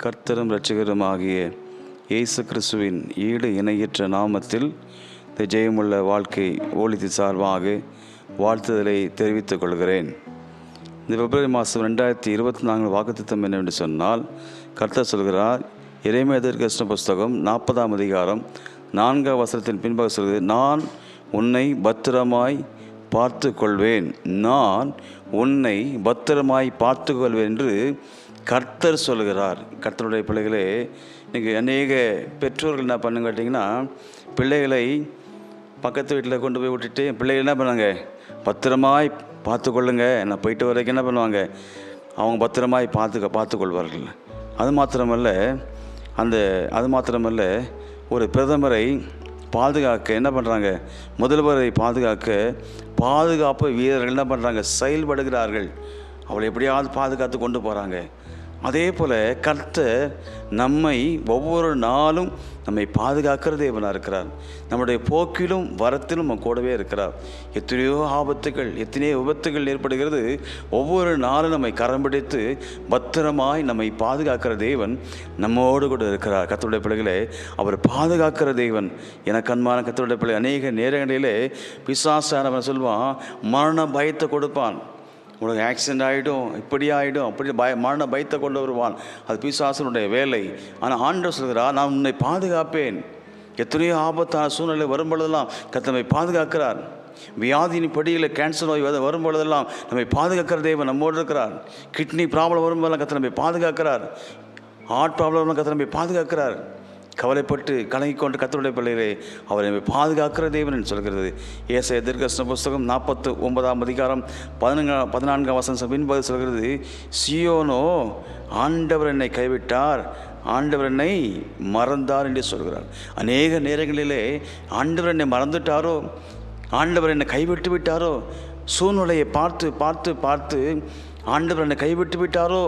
கர்த்தரும் இரட்சகருமாகிய இயேசு கிறிஸ்துவின் ஈடு இணையற்ற நாமத்தில் இந்த ஜெயமுள்ள வாழ்க்கை ஓலித்து சார்பாக வாழ்த்துதலை தெரிவித்துக் கொள்கிறேன். இந்த பிப்ரவரி மாதம் ரெண்டாயிரத்தி இருபத்தி நான்கு வாக்குத்தம் என்னவென்று சொன்னால் கர்த்தர் சொல்கிறார் இறைமேதர் கிருஷ்ண புஸ்தகம் நாற்பதாம் அதிகாரம் நான்காம் வசனத்தின் பின்பாக சொல்கிறது நான் உன்னை பத்திரமாய் பார்த்து கொள்வேன் நான் உன்னை பத்திரமாய் பார்த்து கொள்வேன் என்று கர்த்தர் சொல்கிறார் கர்த்தருடைய பிள்ளைகளே இன்றைக்கி அநேக பெற்றோர்கள் என்ன பண்ணுங்க கேட்டிங்கன்னா பிள்ளைகளை பக்கத்து வீட்டில் கொண்டு போய் விட்டுட்டு பிள்ளைகள் என்ன பண்ணாங்க பத்திரமாய் பார்த்து கொள்ளுங்க நான் போயிட்டு வரைக்கும் என்ன பண்ணுவாங்க? அவங்க பத்திரமாய் பார்த்து பார்த்துக்கொள்வார்கள். அது மாத்திரமல்ல அந்த அது மாத்திரமல்ல ஒரு பிரதமரை பாதுகாக்க என்ன பண்ணுறாங்க முதல்வரை பாதுகாக்க பாதுகாப்பு வீரர்கள் என்ன பண்ணுறாங்க செயல்படுகிறார்கள். அவளை எப்படியாவது பாதுகாத்து கொண்டு போகிறாங்க அதே போல் கர்த்தர் நம்மை ஒவ்வொரு நாளும் நம்மை பாதுகாக்கிற தேவனாக இருக்கிறார். நம்முடைய போக்கிலும் வரத்திலும் நம்ம கூடவே இருக்கிறார். எத்தனையோ ஆபத்துகள் எத்தனையோ விபத்துகள் ஏற்படுகிறது. ஒவ்வொரு நாளும் நம்மை கரம் பிடித்து பத்திரமாய் நம்மை பாதுகாக்கிற தேவன் நம்மோடு கூட இருக்கிறார். கத்தருடைய பிள்ளைகளே அவர் பாதுகாக்கிற தேவன். எனக்கு அன்பான கத்தருடைய பிள்ளை அநேக நேரங்களிலே பிசாசானவன் சொல்வான் மரண பயத்தை கொடுப்பான். உனக்கு ஆக்சிடென்ட் ஆகிடும் இப்படி ஆகிடும் அப்படி பய மரண பயத்தை கொண்டு வருவான். அது பிசாசனுடைய வேலை. ஆனால் ஆண்டவர் சொல்கிறார் நான் உன்னை பாதுகாப்பேன். எத்தனையோ ஆபத்தான சூழ்நிலை வரும்பொழுதெல்லாம் கத்தமை பாதுகாக்கிறார். வியாதியின் படியில் கேன்சர் நோய் வர வரும்பொழுதெல்லாம் நம்மை பாதுகாக்கிற தேவன் நம்மோடு இருக்கிறார். கிட்னி ப்ராப்ளம் வரும்போதெல்லாம் கத்தனை நம்மை பாதுகாக்கிறார். ஹார்ட் ப்ராப்ளம் கத்த நம்மை பாதுகாக்கிறார். கவலைப்பட்டு கலங்கி கொண்டு கத்தருடைய பிள்ளைகளே அவரை பாதுகாக்கிற தேவன் என்று சொல்கிறது. ஏச எதிர்கஷ்ட புஸ்தகம் நாற்பத்து ஒன்பதாம் அதிகாரம் பதினஞ்சா பதினான்காம் வசனம் பின்பது சொல்கிறது சியோனோ ஆண்டவர் என்னை கைவிட்டார். ஆண்டவர் என்னை மறந்தார் என்று சொல்கிறார். அநேக நேரங்களிலே ஆண்டவர் என்னை மறந்துட்டாரோ ஆண்டவர் என்னை கைவிட்டு விட்டாரோ சூழ்நிலையை பார்த்து பார்த்து பார்த்து ஆண்டவர் என்னை கைவிட்டு விட்டாரோ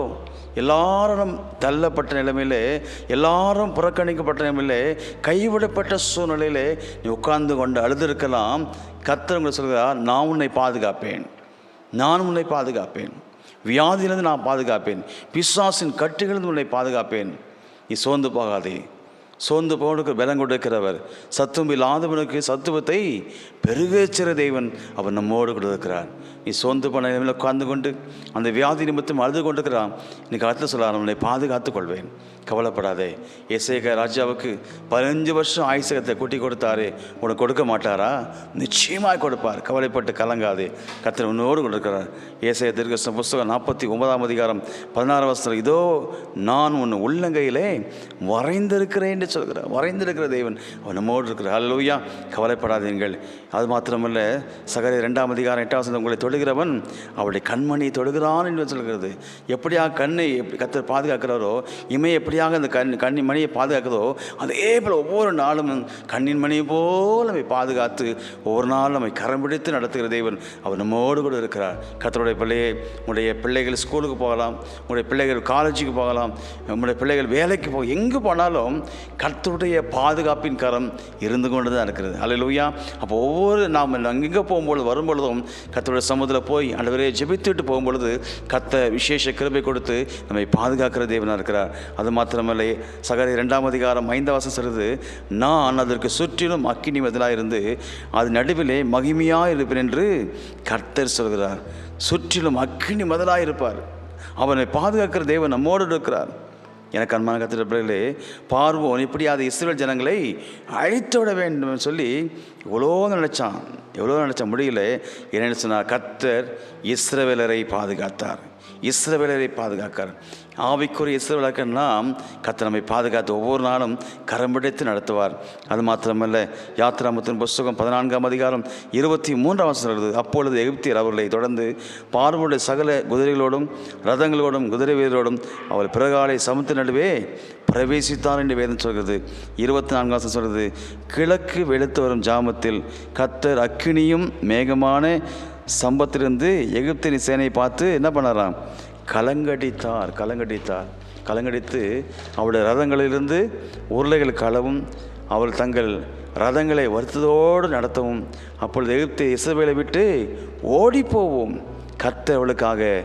எல்லாரும் தள்ளப்பட்ட நிலைமையில் எல்லாரும் புறக்கணிக்கப்பட்ட நிலைமையில் கைவிடப்பட்ட சூழ்நிலையிலே நீ உட்கார்ந்து கொண்டு அழுதிருக்கலாம். கர்த்தர் உங்களை சொல்கிறார் நான் உன்னை பாதுகாப்பேன். நான் உன்னை பாதுகாப்பேன். வியாதியிலிருந்து நான் பாதுகாப்பேன். பிசாசின் கட்டுகளிலிருந்து உன்னை பாதுகாப்பேன். நீ சோர்ந்து போகாதே. சோர்ந்து போவனுக்கு பலம் கொடுக்கிறவர். சத்துவம் இல்லாதவனுக்கு சத்துவத்தை பெருகச்சிற தேவன் அவர் நம்மோடு கூட இருக்கிறார். நீ சோர்ந்து போன நிலைமையில் உட்கார்ந்து கொண்டு அந்த வியாதி நிமித்தம் அழுது கொண்டிருக்கிறான். இன்னைக்கு அடுத்து சொல்ல உன்னை பாதுகாத்துக் கொள்வேன். கவலைப்படாதே. இசைக ராஜாவுக்கு பதினஞ்சு வருஷம் ஆயுசகத்தை கூட்டி கொடுத்தாரு. உனக்கு கொடுக்க மாட்டாரா? நிச்சயமாக கொடுப்பார். கவலைப்பட்டு கலங்காதே. கத்திர உன்னோடு கொண்டிருக்கிறார் ஏசைய திருகிருஷ்ண புஸ்தகம் நாற்பத்தி ஒன்பதாம் அதிகாரம் பதினாறு வருஷத்தில் இதோ நான் உன் உள்ளங்கையிலே வரைந்திருக்கிறேன் என்று சொல்கிறார். வரைந்திருக்கிற தேவன் அவன் நம்மோடு இருக்கிறார். அல்லூயா கவலைப்படாதீர்கள். அது மாத்திரமல்ல சகரி ரெண்டாம் அதிகாரம் எட்டாம் உங்களை தொழில் தொடுகிறவன் அவளுடைய கண்மணி தொடுகிறான் என்று சொல்கிறது. எப்படியாக கண்ணை எப்படி கத்தர் பாதுகாக்கிறாரோ இமை எப்படியாக அந்த கண் கண்ணின் மணியை பாதுகாக்குதோ அதே போல் ஒவ்வொரு நாளும் கண்ணின் மணி போல் நம்மை பாதுகாத்து ஒவ்வொரு நாளும் நம்மை கரம் பிடித்து நடத்துகிற தேவன் அவர் நம்மோடு கூட இருக்கிறார். கத்தருடைய பிள்ளையை உடைய பிள்ளைகள் ஸ்கூலுக்கு போகலாம் உங்களுடைய பிள்ளைகள் காலேஜுக்கு போகலாம் உங்களுடைய பிள்ளைகள் வேலைக்கு போக எங்கே போனாலும் கத்தருடைய பாதுகாப்பின் கரம் இருந்து கொண்டு தான் இருக்கிறது. அல்லையா அப்போ ஒவ்வொரு நாம் அங்கங்கே போகும்பொழுது வரும்பொழுதும் கத்தருடைய சமூக சமூகத்தில் போய் ஆண்டவரே ஜெபித்துட்டு போகும்பொழுது கத்த விசேஷ கிருபை கொடுத்து நம்மை பாதுகாக்கிற தேவனாக இருக்கிறார். அது மாத்திரமல்ல சகரி இரண்டாம் அதிகாரம் ஐந்தாம் வசனம் நான் அதற்கு சுற்றிலும் அக்கினி பதிலாக இருந்து அது நடுவிலே மகிமையாக இருப்பேன் என்று கர்த்தர் சொல்கிறார். சுற்றிலும் அக்கினி முதலாக இருப்பார். அவனை பாதுகாக்கிற தேவன் நம்மோடு இருக்கிறார். எனக்கு அன்பான கத்திர பிள்ளைகளே பார்வோன் இப்படியாத இஸ்ரேல் ஜனங்களை அழித்து விட வேண்டும் சொல்லி எவ்வளோ நினச்சான். எவ்வளோ நினச்ச முடியல. என்ன சொன்னார் கத்தர் இஸ்ரவேலரை பாதுகாத்தார். இஸ்ரவேலரை பாதுகாக்கார் ஆவிக்குரிய இஸ்ரவேலாக்க நாம் கத்த நம்மை பாதுகாத்து ஒவ்வொரு நாளும் கரம்பிடித்து நடத்துவார். அது மாத்திரமல்ல யாத்திராமத்தின் புஸ்தகம் பதினான்காம் அதிகாரம் இருபத்தி மூன்றாம் வசனம் சொல்கிறது அப்பொழுது எகிப்தியர் அவர்களை தொடர்ந்து பார்வோடைய சகல குதிரைகளோடும் ரதங்களோடும் குதிரை வீரரோடும் அவர் பிறகாலை சமத்து நடுவே பிரவேசித்தார் என்று வேதம் சொல்கிறது. இருபத்தி நான்காம் வசனம் சொல்கிறது கிழக்கு வெளுத்து வரும் ஜாமத்தில் கத்தர் அக்கினியும் மேகமான சம்பத்திலிருந்து எகிப்தின் சேனையை பார்த்து என்ன பண்ணாராம்? கலங்கடித்தார் கலங்கடித்தார். கலங்கடித்து அவருடைய ரதங்களிலிருந்து உருளைகள் களவும் அவள் தங்கள் ரதங்களை வருத்தத்தோடு நடத்தவும் அப்பொழுது எகிப்து இசபேலை விட்டு ஓடிப்போவோம். போவோம் அவளுக்காக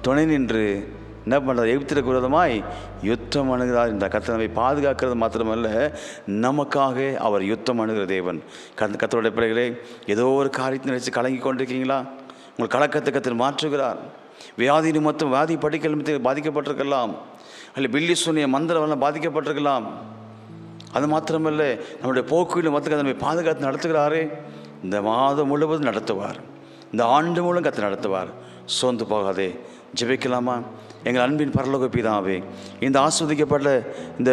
துணை நின்று என்ன பண்ணுறார் எகிப்திற்கு விரோதமாய் யுத்தம் அணுகிறார் இந்த கத்தனவை பாதுகாக்கிறது மாத்திரமல்ல நமக்காக அவர் யுத்தம் அணுகிற தேவன். கந்த கத்தருடைய பிள்ளைகளே ஏதோ ஒரு காரியத்தை நினைச்சு கலங்கி கொண்டிருக்கீங்களா? உங்கள் கலக்கத்தை கத்தில் மாற்றுகிறார். வியாதி நிமித்தம் வியாதி படிக்கல் நிமித்தம் பாதிக்கப்பட்டிருக்கலாம். அல்ல பில்லி சூனிய மந்திரவெல்லாம் பாதிக்கப்பட்டிருக்கலாம். அது மாத்திரமல்ல நம்முடைய போக்குகளில் மற்ற நம்மை பாதுகாத்து நடத்துகிறாரே. இந்த மாதம் முழுவதும் நடத்துவார். இந்த ஆண்டு மூலம் கற்று நடத்துவார். சோர்ந்து போகாதே. ஜெபிக்கலாமா? எங்கள் அன்பின் பரலோக பிதாவே இந்த ஆஸ்வதிக்கப்பட்ட இந்த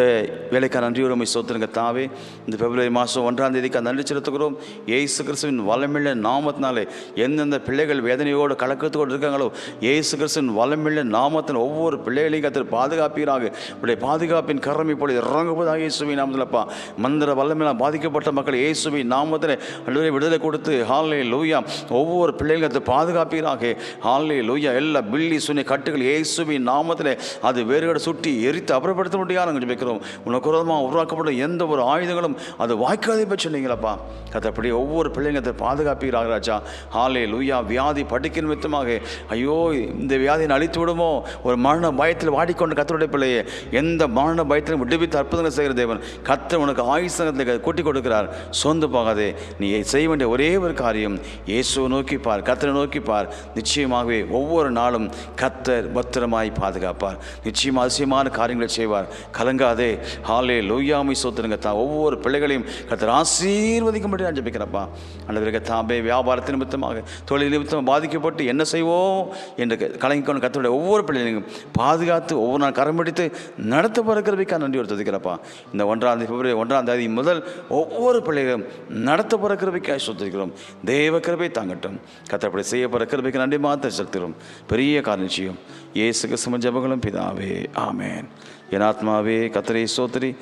வேலைக்கான நன்றியுரிமை சோத்திருங்க தாவே இந்த பிப்ரவரி மாதம் ஒன்றாம் தேதிக்கு நன்றி செலுத்துகிறோம். ஏசு கிறிஸ்துவின் வளமில்ல நாமத்தினாலே எந்தெந்த பிள்ளைகள் வேதனையோடு கலக்கத்தோடு இருக்காங்களோ ஏசு கிறிஸ்துவின் வளமில்ல நாமத்தின் ஒவ்வொரு பிள்ளைகளையும் கத்திர பாதுகாப்பீராக. உடைய பாதுகாப்பின் கரம் இப்பொழுது இறங்குவதாக இயேசுவை நாமத்திலப்பா மந்திர வல்லமையினால் பாதிக்கப்பட்ட மக்கள் இயேசுவை நாமத்தில் அல்லது விடுதலை கொடுத்து ஹாலே லூயா ஒவ்வொரு பிள்ளைகளுக்கு பாதுகாப்பீராக. ஹாலே லூயா எல்லா பில்லி சுனி கட்டுகள் இயேசுவின் நாமத்தில் அது வேறுகளை சுட்டி எரித்து அப்புறப்படுத்த முடியாது நாங்கள் ஜெபிக்கிறோம் உனக்கு விரோதமாக உருவாக்கப்பட்ட எந்த ஒரு ஆயுதங்களும் அது வாய்க்காதே பற்றி சொன்னீங்களப்பா. கத்தப்படி ஒவ்வொரு பிள்ளைங்க அதை பாதுகாப்பீராக ராஜா. ஹாலே லூயா வியாதி படிக்க நிமித்தமாக ஐயோ இந்த வியாதியை அழித்து விடுமோ? ஒரு மரண பயத்தில் வாடிக்கொண்ட கத்தருடைய பிள்ளையே எந்த மரண பயத்திலும் விடுவித்து அற்புதங்கள் செய்கிற தேவன். கத்தர் உனக்கு ஆயுசங்கத்தில் கூட்டி கொடுக்கிறார். சோர்ந்து போகாதே நீ செய்ய வேண்டிய ஒரே ஒரு காரியம் இயேசுவை நோக்கி பார் கத்தரை நோக்கி பார். நிச்சயமாகவே ஒவ்வொரு நாளும் கத்தர் பத்திரமாய் பாதுகாப்பார். நிச்சயம் அதிசயமான காரியங்களை செய்வார். கலங்காதே. ஹாலே லூயாமை சோத்துருங்க தான் ஒவ்வொரு பிள்ளைகளையும் கத்தர் ஆசீர்வதிக்கும்படி நான் ஜபிக்கிறப்பா. அன்றைக்கு தாபே வியாபாரத்து நிமித்தமாக தொழில் நிமித்தம் பாதிக்கப்பட்டு என்ன செய்வோம் என்று கலங்கிக்கொண்டு கத்தருடைய ஒவ்வொரு பிள்ளைகளையும் பாதுகாத்து ஒவ்வொரு நாள் கரம் பிடித்து நடத்த பிறக்கிறவைக்காக நன்றி ஒரு துதிக்கிறப்பா இந்த ஒன்றாம் தேதி பிப்ரவரி ஒன்றாம் தேதி முதல் ஒவ்வொரு பிள்ளைகளும் நடத்த பிறக்கிறவைக்காக சுத்திக்கிறோம் தேவ கிருபை தாங்கட்டும். கத்தப்படி செய்ய பிறக்கிறவைக்கு நன்றி மாத்த செலுத்துகிறோம். பெரிய காரணம் செய்யும். இயேசு கிறிஸ்துவ ஜபங்களும் பிதாவே ஆமேன். என் ஆத்மாவே கத்திரை சோத்திரி.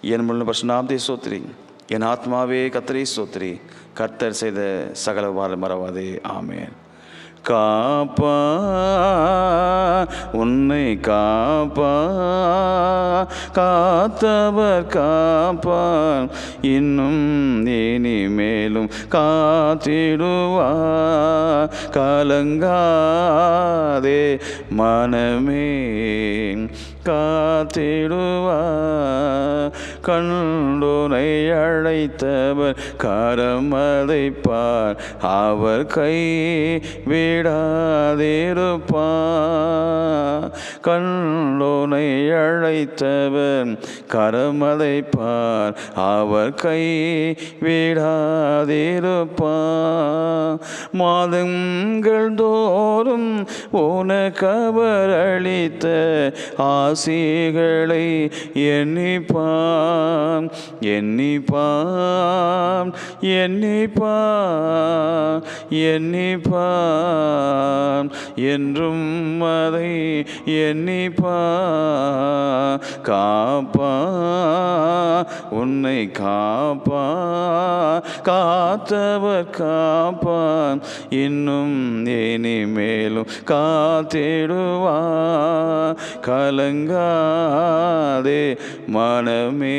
என் முழு பசுநாமத்தை சோத்திரி. என் ஆத்மாவே கத்திரை சோத்திரி. கர்த்தர் செய்த சகல வார மறவாதே ஆமேன். காப்பா உன்னை காப்பா காத்தவர் காப்பான் இன்னும் இனிமேலும் காத்திடுவா கலங்காதே மனமே காத்திடுவா. கண்டுனை அழைத்தவர் கரமதைப்பார். அவர் கை விடாதிருப்பார். கண்டோனை அழைத்தவர் கரமதைப்பார் அவர் கை விடாதிருப்பார். மாதங்கள் தோறும் உனக்கவர் அளித்த ஆசிகளை எண்ணிப்பான் எண்ணிப்பான் எண்ணிப்பான் எண்ணிப்பான் என்றும் அதை எண்ணிப்பான் காப்பா உன்னை காப்பா காத்தவர் காப்பான் இன்னும் இனிமேலும் காத்திடுவா. கலங்காதே மனமே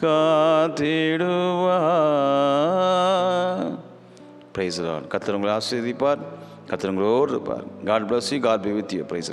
காத்திடுவா. பிரைஸ் கத்தர் உங்களை ஆசீர்வதிப்பார். கத்திரங்களோடு இருப்பார். God bless you God be with you praise